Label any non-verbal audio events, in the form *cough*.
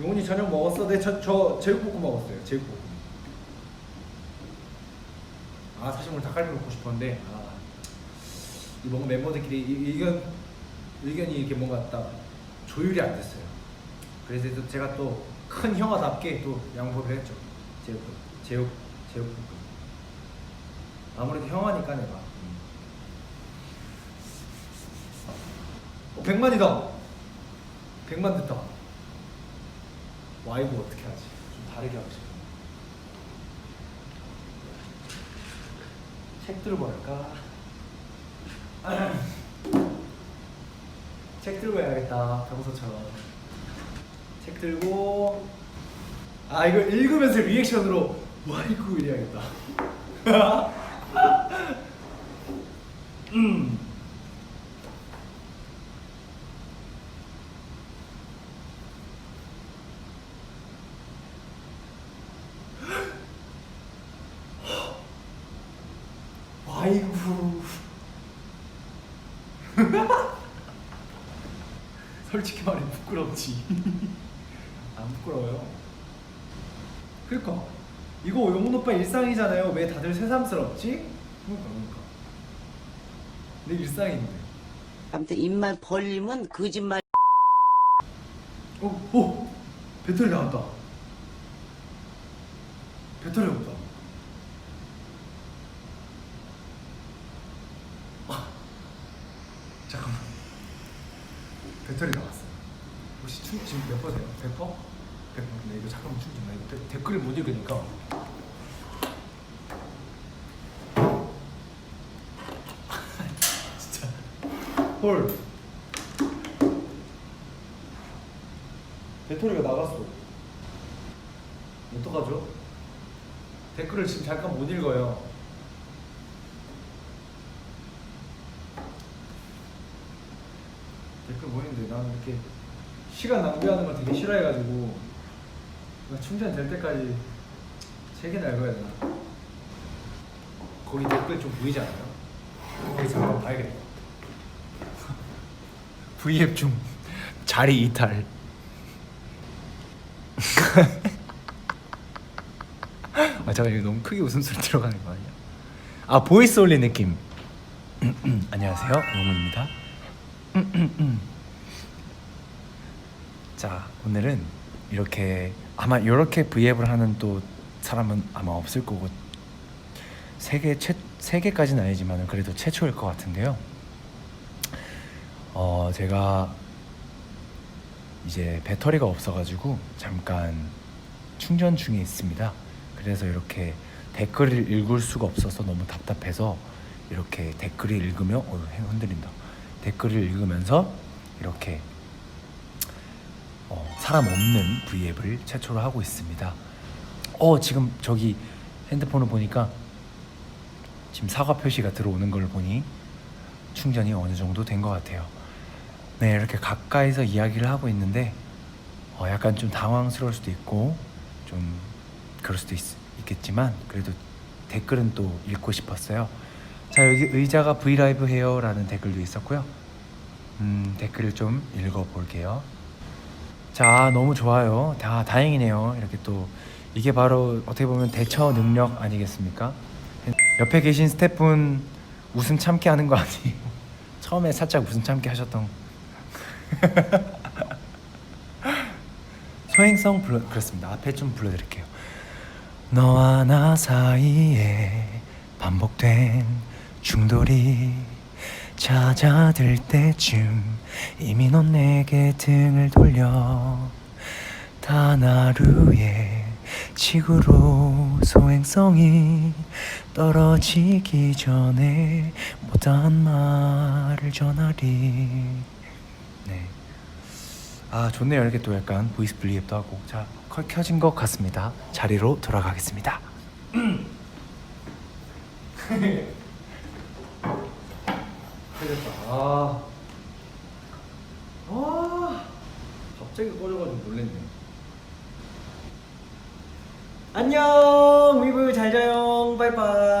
용훈이 저녁 먹었어? 네, 저, 저 제육볶음 먹었어요. 제육볶음. 아 사실 오늘 닭갈비 먹고 싶었는데 아, 이 뭔가 멤버들끼리 이- 의견 의견이 이렇게 뭔가 딱 조율이 안 됐어요. 그래서 또 제가 또 큰 형아답게 또 양보를 했죠. 제육 제육 제육볶음. 아무래도 형아니까 내가. 음. 어, 100만이다. 100만 됐다. 와 이거 어떻게 하지? 좀 다르게 하고 싶어. 책 들고 할까? *clears throat* 책 들고 해야겠다. 평소처럼. 책 들고 아 이거 읽으면서 리액션으로 와 이거 이래야겠다. 음. 아이고. *laughs* 솔직히 말해 부끄럽지. *laughs* 안 부끄러워요. 그러니까 이거 용훈 오빠 일상이잖아요. 왜 다들 새삼스럽지? 그러니까 그러니까. 내 일상인데. 아무튼 입만 벌리면 거짓말 어, 오, 배터리 나왔다. 배터리 없다. 아, 잠깐만. 배터리 나왔어요. 혹시 충 지금 몇 퍼세요? 100%? 100%? 근데 이거 잠깐만 충전. 나 댓글을 못 읽으니까. *laughs* 진짜. 헐. 배터리가 나갔어. 어떡하죠? 댓글을 지금 잠깐 못 읽어요. 보이는데 나는 이렇게 시간 낭비하는 걸 되게 싫어해가지고 충전될 때까지 세 개나 읽어야 되나? 거기 댓글 좀 보이지 않아요? 거기 잠깐 봐야겠다. *laughs* V앱 중 자리 이탈. *laughs* 아 잠깐 이거 너무 크게 웃음소리 들어가는 거 아니야? 아 보이스 올린 느낌. *clears throat* 안녕하세요 용문입니다. *clears throat* 자 오늘은 이렇게 아마 이렇게 브이앱을 하는 또 사람은 아마 없을 거고 세계 최세 개까지는 아니지만 그래도 최초일 것 같은데요. 어 제가 이제 배터리가 없어가지고 잠깐 충전 중에 있습니다. 그래서 이렇게 댓글을 읽을 수가 없어서 너무 답답해서 이렇게 댓글을 읽으며 어 흔들린다. 댓글을 읽으면서 이렇게 어, 사람 없는 V앱을 최초로 하고 있습니다. 어 지금 저기 핸드폰을 보니까 지금 사과 표시가 들어오는 걸 보니 충전이 어느 정도 된 것 같아요. 네 이렇게 가까이서 이야기를 하고 있는데 어, 약간 좀 당황스러울 수도 있고 좀 그럴 수도 있, 있겠지만 그래도 댓글은 또 읽고 싶었어요. 자 여기 의자가 브이라이브 해요라는 댓글도 있었고요. 음 댓글을 좀 읽어볼게요. 자 너무 좋아요. 다 다행이네요. 이렇게 또 이게 바로 어떻게 보면 대처 능력 아니겠습니까? 옆에 계신 스태프분 웃음 참게 하는 거 아니에요? *laughs* 처음에 살짝 웃음 참게 하셨던 *laughs* 소행성 불러 그렇습니다. 앞에 좀 불러드릴게요. 너와 나 사이에 반복된 충돌이 잦아들 때쯤 이미 넌 내게 등을 돌려 단 하루에 지구로 소행성이 떨어지기 전에 못한 말을 전하리. 네. 아 좋네요. 이렇게 또 약간 보이스 블리앱도 하고. 자컬 켜진 것 같습니다. 자리로 돌아가겠습니다 *clears throat* *laughs* 아, 아 갑자기 꺼져가지고 놀랬네. 안녕! 위브 잘 자요. 바이바이